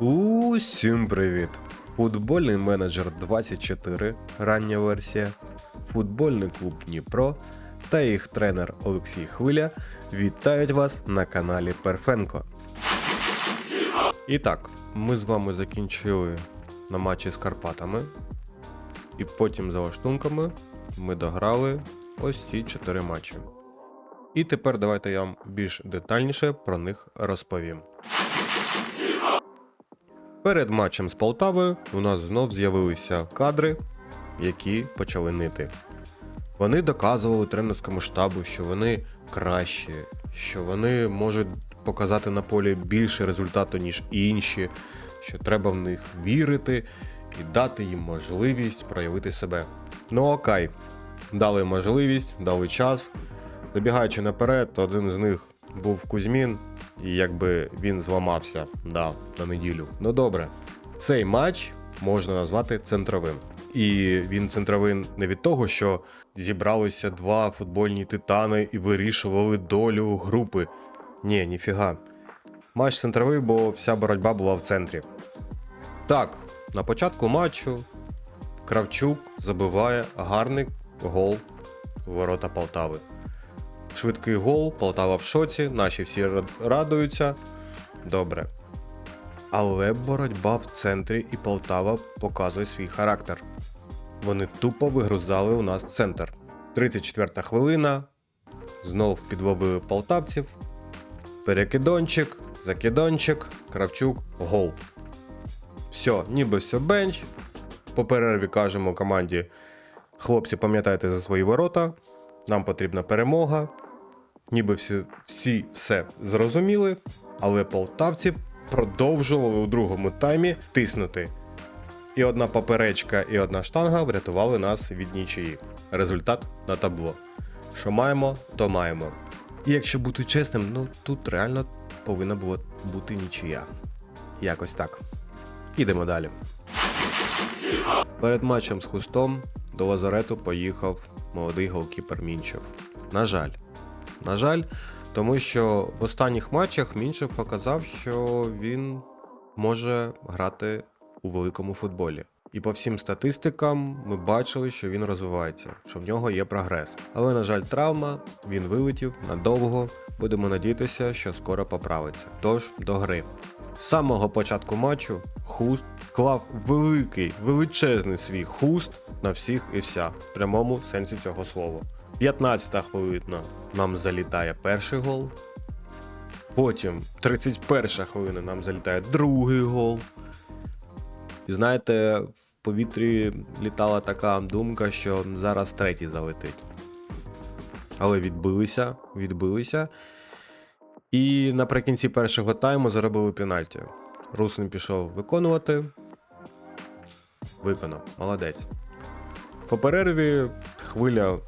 Усім привіт! Футбольний менеджер 24, рання версія, футбольний клуб Дніпро та їх тренер Олексій Хвиля вітають вас на каналі Перфенко. І так, ми з вами закінчили на матчі з Карпатами, і потім за лаштунками ми дограли ось ці 4 матчі. І тепер давайте я вам більш детальніше про них розповім. Перед матчем з Полтавою у нас знов з'явилися кадри, які почали нити. Вони доказували тренерському штабу, що вони кращі, що вони можуть показати на полі більше результату, ніж інші, що треба в них вірити і дати їм можливість проявити себе. Ну окей, дали можливість, дали час. Забігаючи наперед, один з них був Кузьмін, і якби він зламався да, на неділю. Ну добре, цей матч можна назвати центровим. І він центровим не від того, що зібралися два футбольні титани і вирішували долю групи. Ні, ніфіга. Матч центровий, бо вся боротьба була в центрі. Так, на початку матчу Кравчук забиває гарний гол ворота Полтави. Швидкий гол, Полтава в шоці, наші всі радуються. Добре. Але боротьба в центрі і Полтава показує свій характер. Вони тупо вигрузали у нас центр. 34 хвилина. Знов підловили полтавців. Перекидончик, закидончик, Кравчук, гол. Все, ніби все бенч. По перерві кажемо команді: хлопці, пам'ятайте за свої ворота. Нам потрібна перемога. Ніби всі, всі все зрозуміли, але полтавці продовжували у другому таймі тиснути. І одна поперечка, і одна штанга врятували нас від нічиї. Результат на табло. Що маємо, то маємо. І якщо бути чесним, ну тут реально повинна була бути нічия. Якось так. Ідемо далі. Перед матчем з хустом до лазарету поїхав молодий голкіпер Мінчев. На жаль. На жаль, тому що в останніх матчах Мінчев показав, що він може грати у великому футболі. І по всім статистикам ми бачили, що він розвивається, що в нього є прогрес. Але, на жаль, травма, він вилетів надовго. Будемо надіятися, що скоро поправиться. Тож до гри. З самого початку матчу хуст клав великий, величезний свій хуст на всіх і вся, в прямому сенсі цього слова. 15 хвилина нам залітає перший гол. Потім 31 хвилина нам залітає другий гол. І знаєте, в повітрі літала така думка, що зараз третій залетить. Але відбилися, відбилися. І наприкінці першого тайму заробили пенальті. Русин пішов виконувати. Виконав, молодець. По перерві хвиля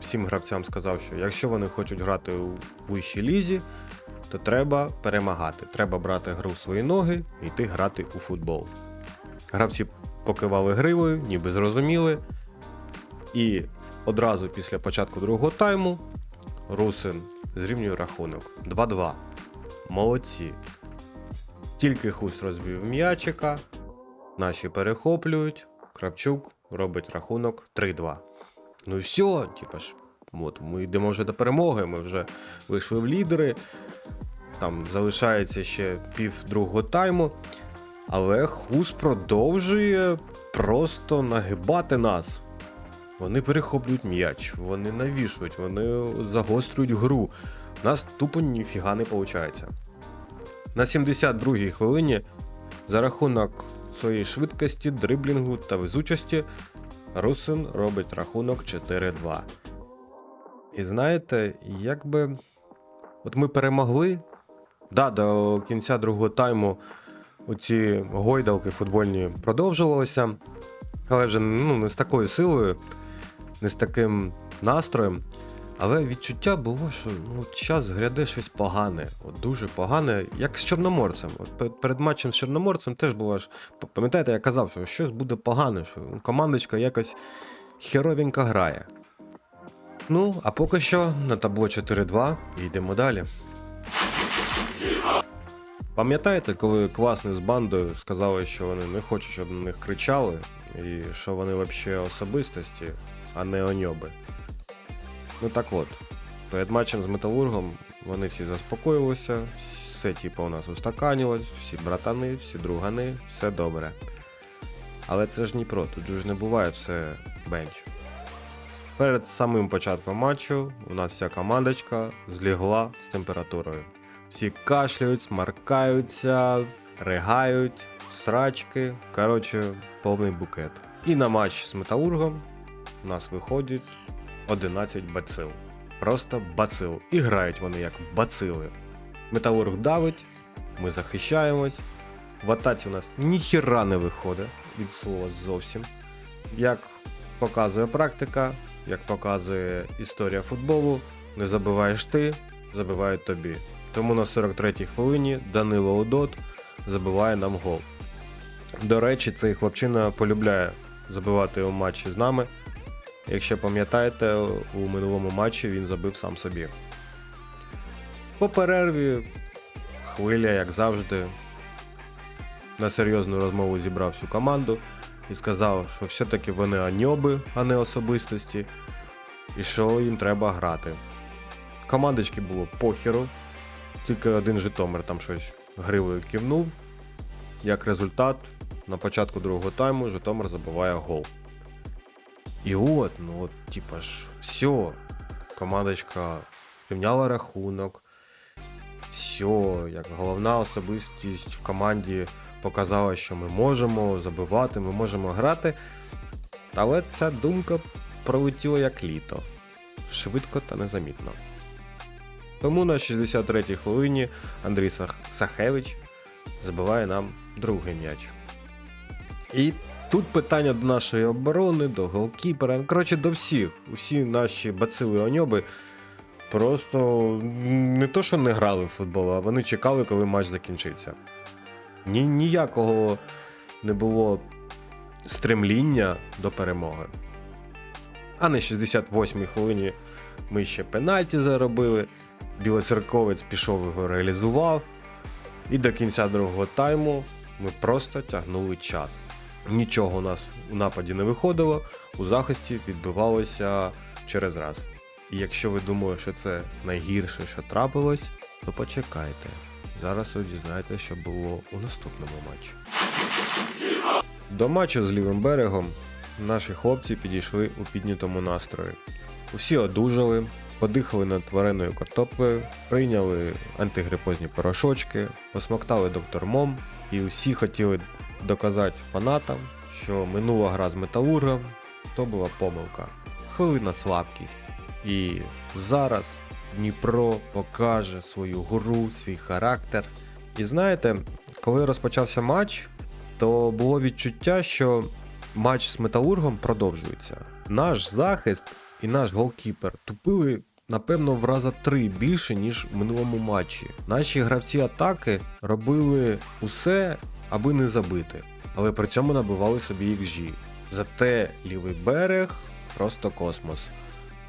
всім гравцям сказав, що якщо вони хочуть грати у вищій лізі, то треба перемагати. Треба брати гру в свої ноги і йти грати у футбол. Гравці покивали гривою, ніби зрозуміли. І одразу після початку другого тайму Русин зрівнює рахунок 2-2. Молодці. Тільки хуст розбив м'ячика, наші перехоплюють, Кравчук робить рахунок 3-2. Ну і все, типа ж, от ми йдемо вже до перемоги, ми вже вийшли в лідери. Там залишається ще пів другого тайму. Але Хус продовжує просто нагибати нас. Вони перехоплюють м'яч, вони навішують, вони загострюють гру. У нас тупо ніфіга не виходить. На 72-й хвилині за рахунок своєї швидкості, дриблінгу та везучості Русин робить рахунок 4-2. І знаєте, якби. От ми перемогли. Да, до кінця другого тайму оці гойдалки футбольні продовжувалися, але вже ну, не з такою силою, не з таким настроєм. Але відчуття було, що ну, час гряде щось погане, от дуже погане, як з Чорноморцем. От перед матчем з Чорноморцем теж було ж. Пам'ятаєте, я казав, що щось буде погане, що командочка якось херовенько грає. Ну, а поки що на табло 4-2 і йдемо далі. Пам'ятаєте, коли квасни з бандою сказали, що вони не хочуть, щоб на них кричали, і що вони взагалі особистості, а не оньоби? Ну так от, перед матчем з металургом вони всі заспокоїлися, все типу у нас устаканилось, всі братани, всі другани, все добре. Але це ж Дніпро, тут ж не буває все бенч. Перед самим початком матчу у нас вся командочка злігла з температурою. Всі кашляють, смаркаються, ригають, срачки. Коротше, повний букет. І на матч з металургом у нас виходять 11 бацил. Просто бацил. І грають вони як бацили. Металург давить, ми захищаємось. В атаці у нас ніхіра не виходить від слова зовсім. Як показує практика, як показує історія футболу, не забиваєш ти, забивають тобі. Тому на 43-й хвилині Данило Удот забиває нам гол. До речі, цей хлопчина полюбляє забивати у матчі з нами. Якщо пам'ятаєте, у минулому матчі він забив сам собі. По перерві хвиля, як завжди, на серйозну розмову зібрав всю команду і сказав, що все-таки вони аньоби, а не особистості, і що їм треба грати. Командочки було похеру, тільки один Житомир там щось гривою кивнув. Як результат, на початку другого тайму Житомир забиває гол. І от, ну от, типа ж, все. Командочка зрівняла рахунок. Все, як головна особистість в команді показала, що ми можемо забивати, ми можемо грати. Але ця думка пролетіла як літо. Швидко та незамітно. Тому на 63-й хвилині Андрій Сахевич забиває нам другий м'яч. І тут питання до нашої оборони, до голкіпера. Коротше, до всіх. Усі наші бацили оньоби просто не то, що не грали в футбол, а вони чекали, коли матч закінчиться. Ні, ніякого не було стремління до перемоги. А на 68-й хвилині ми ще пенальті заробили. Білоцерковець пішов його реалізував. І до кінця другого тайму ми просто тягнули час. Нічого у нас у нападі не виходило, у захисті відбивалося через раз. І якщо ви думаєте, що це найгірше, що трапилось, то почекайте. Зараз ви дізнаєтеся, що було у наступному матчі. До матчу з лівим берегом наші хлопці підійшли у піднятому настрої. Усі одужали, подихали над вареною картоплею, прийняли антигрипозні порошочки, посмоктали доктор Мом, і усі хотіли доказати фанатам, що минула гра з металургом то була помилка. Хвилина слабкість. І зараз Дніпро покаже свою гру, свій характер. І знаєте, коли розпочався матч, то було відчуття, що матч з металургом продовжується. Наш захист і наш голкіпер тупили, напевно, в раза три більше, ніж в минулому матчі. Наші гравці атаки робили усе, аби не забити, але при цьому набивали собі XG. Зате лівий берег просто космос.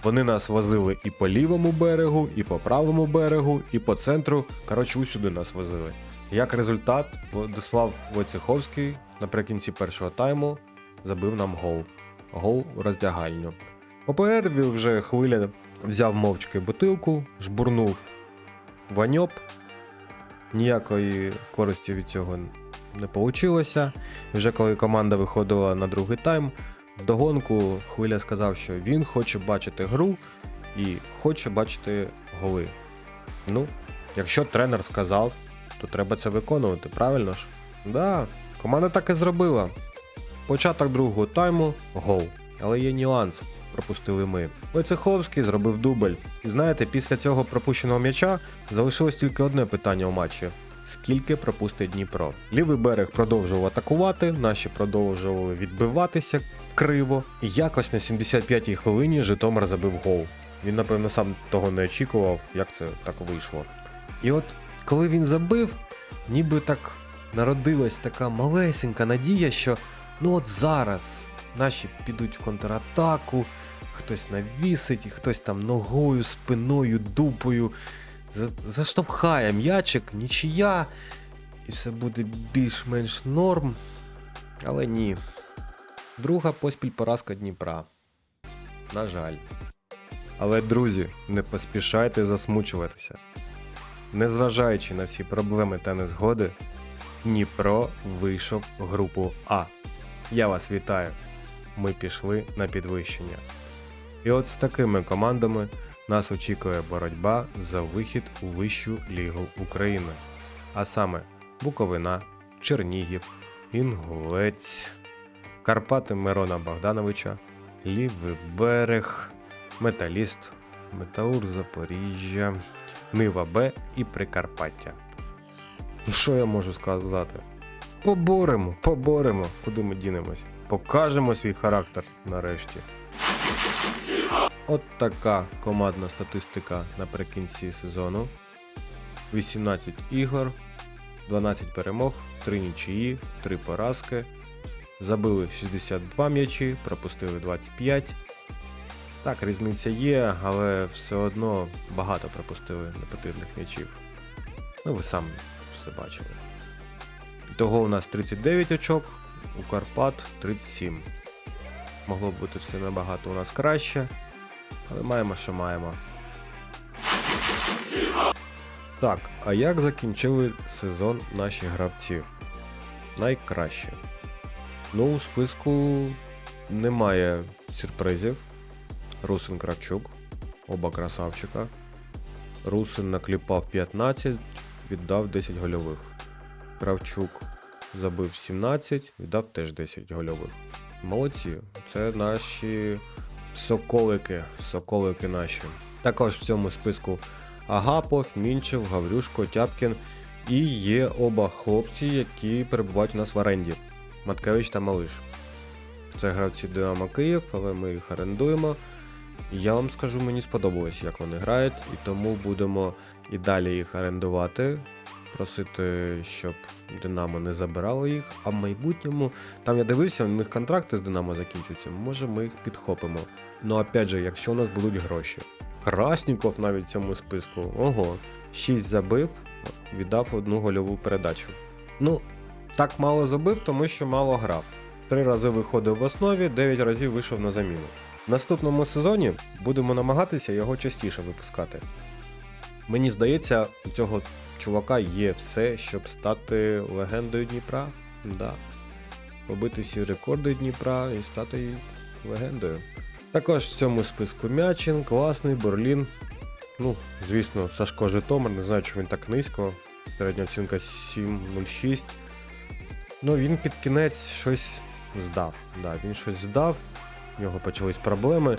Вони нас возили і по лівому берегу, і по правому берегу, і по центру. Коротше, усюди нас возили. Як результат, Владислав Войцеховський наприкінці першого тайму забив нам гол. Гол у роздягальню. По перерві вже хвиля взяв мовчки бутилку, жбурнув ваньоп. Ніякої користі від цього не вийшло. Вже коли команда виходила на другий тайм, вдогонку хвиля сказав, що він хоче бачити гру і хоче бачити голи. Ну, якщо тренер сказав, то треба це виконувати, правильно ж? Да, команда так і зробила. Початок другого тайму гол. Але є нюанс. Пропустили ми. Войцеховський зробив дубль. І знаєте, після цього пропущеного м'яча залишилось тільки одне питання у матчі: скільки пропустить Дніпро? Лівий берег продовжував атакувати, наші продовжували відбиватися криво. І якось на 75-й хвилині Житомир забив гол. Він, напевно, сам того не очікував, як це так вийшло. І от коли він забив, ніби так народилась така малесенька надія, що ну от зараз наші підуть в контратаку, хтось навісить, хтось там ногою, спиною, дупою заштовхає м'ячик, нічия. і все буде більш-менш норм. Але ні. Друга поспіль поразка Дніпра. На жаль. Але, друзі, не поспішайте засмучуватися. Незважаючи на всі проблеми та незгоди, Дніпро вийшов в групу А. Я вас вітаю. Ми пішли на підвищення. І от з такими командами нас очікує боротьба за вихід у Вищу Лігу України. А саме Буковина, Чернігів, Інгулець, Карпати Мирона Богдановича, Лівий берег, Металіст, Металург Запоріжжя, Нива Б і Прикарпаття. Ну що я можу сказати? Поборемо, поборемо, куди ми дінемось. Покажемо свій характер нарешті. От така командна статистика наприкінці сезону. 18 ігор, 12 перемог, 3 нічиї, 3 поразки. Забили 62 м'ячі, пропустили 25. Так, різниця є, але все одно багато пропустили непотрібних м'ячів. Ну, ви самі все бачили. Того у нас 39 очок, у Карпат 37. Могло б бути все набагато у нас краще, але маємо, що маємо. Так, а як закінчили сезон наші гравці? Найкраще. Ну, у списку немає сюрпризів. Русин Кравчук, оба красавчика. Русин накліпав 15, віддав 10 гольових. Кравчук забив 17, віддав теж 10 гольових. Молодці, це наші соколики, соколики наші. Також в цьому списку Агапов, Мінчев, Гаврюшко, Тяпкін і є оба хлопці, які перебувають у нас в оренді. Маткевич та Малиш. Це гравці Динамо Київ, але ми їх орендуємо. Я вам скажу, мені сподобалось, як вони грають, і тому будемо і далі їх орендувати, просити, щоб Динамо не забирало їх. А в майбутньому, там я дивився, у них контракти з Динамо закінчуються, може ми їх підхопимо. Ну опять же, якщо у нас будуть гроші. Красніков навіть в цьому списку. Ого, 6 забив, віддав одну гольову передачу. Ну, так мало забив, тому що мало грав. Три рази виходив в основі, 9 разів вийшов на заміну. В наступному сезоні будемо намагатися його частіше випускати. Мені здається, у цього чувака є все, щоб стати легендою Дніпра. Да. Побити всі рекорди Дніпра і стати легендою. Також в цьому списку Мячин, класний, Борлін. Ну, звісно, Сашко Житомир, не знаю, чому він так низько. Середня оцінка 7.06. Ну, він під кінець щось здав. Да, він щось здав, в нього почались проблеми.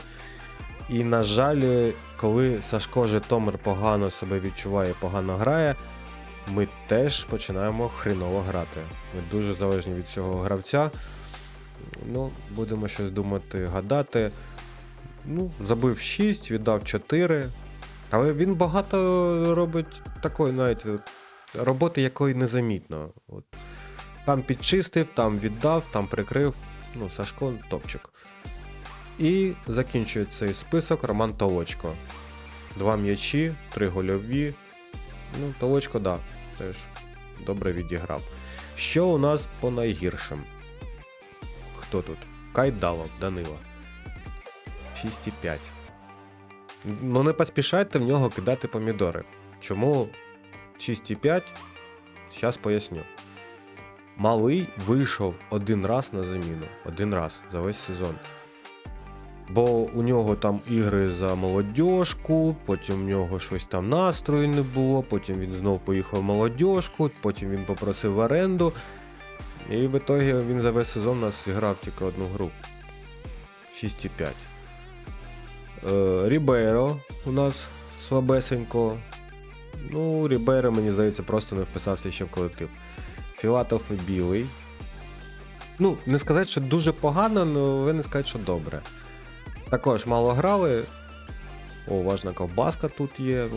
І, на жаль, коли Сашко Житомир погано себе відчуває, погано грає, ми теж починаємо хріново грати. Ми дуже залежні від цього гравця. Ну, будемо щось думати, гадати. Ну, забив 6, віддав 4. Але він багато робить такої, знаєте, роботи, якої незамітно. От. Там підчистив, там віддав, там прикрив. Ну, Сашко топчик. І закінчує цей список Роман Толочко. Два м'ячі, три гольові. Ну, Толочко, да, теж добре відіграв. Що у нас по найгіршим? Хто тут? Кайдалов, Данила. 6,5. Ну не поспішайте в нього кидати помідори. Чому 6,5? Зараз поясню. Малий вийшов один раз на заміну. Один раз за весь сезон. Бо у нього там ігри за молодіжку, потім в нього щось там настрою не було, потім він знов поїхав в молодіжку, потім він попросив в оренду. І в ітогі він за весь сезон у нас зіграв тільки одну гру. 6,5. Е, Рібейро у нас слабесенько. Ну, Рібейро, мені здається, просто не вписався ще в колектив. Філатов білий. Ну, не сказати, що дуже погано, але не сказати, що добре. Також мало грали. О, важна ковбаска тут є.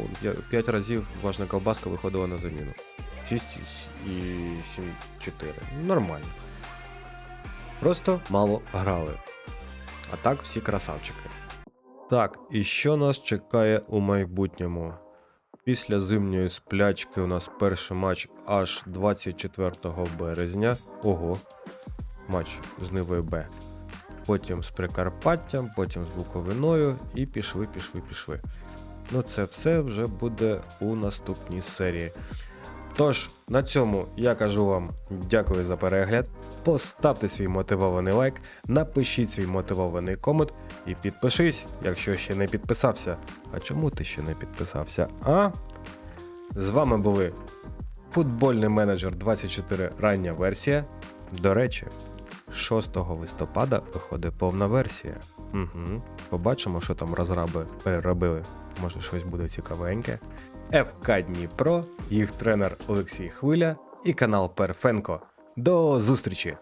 5 разів важна ковбаска виходила на заміну. 6 і 7-4. Нормально. Просто мало грали. А так всі красавчики. Так, і що нас чекає у майбутньому? Після зимньої сплячки у нас перший матч аж 24 березня. Ого, матч з Нивою Б. Потім з Прикарпаттям, потім з Буковиною і пішли, пішли, пішли. Ну, це все вже буде у наступній серії. Тож, на цьому я кажу вам дякую за перегляд. Поставте свій мотивований лайк, напишіть свій мотивований комент і підпишись, якщо ще не підписався. А чому ти ще не підписався? А? З вами були футбольний менеджер 24 рання версія. До речі, 6 листопада виходить повна версія. Угу. Побачимо, що там розраби переробили. Може, щось буде цікавеньке. ФК Дніпро, їх тренер Олексій Хвиля і канал Перфенко. До зустрічі!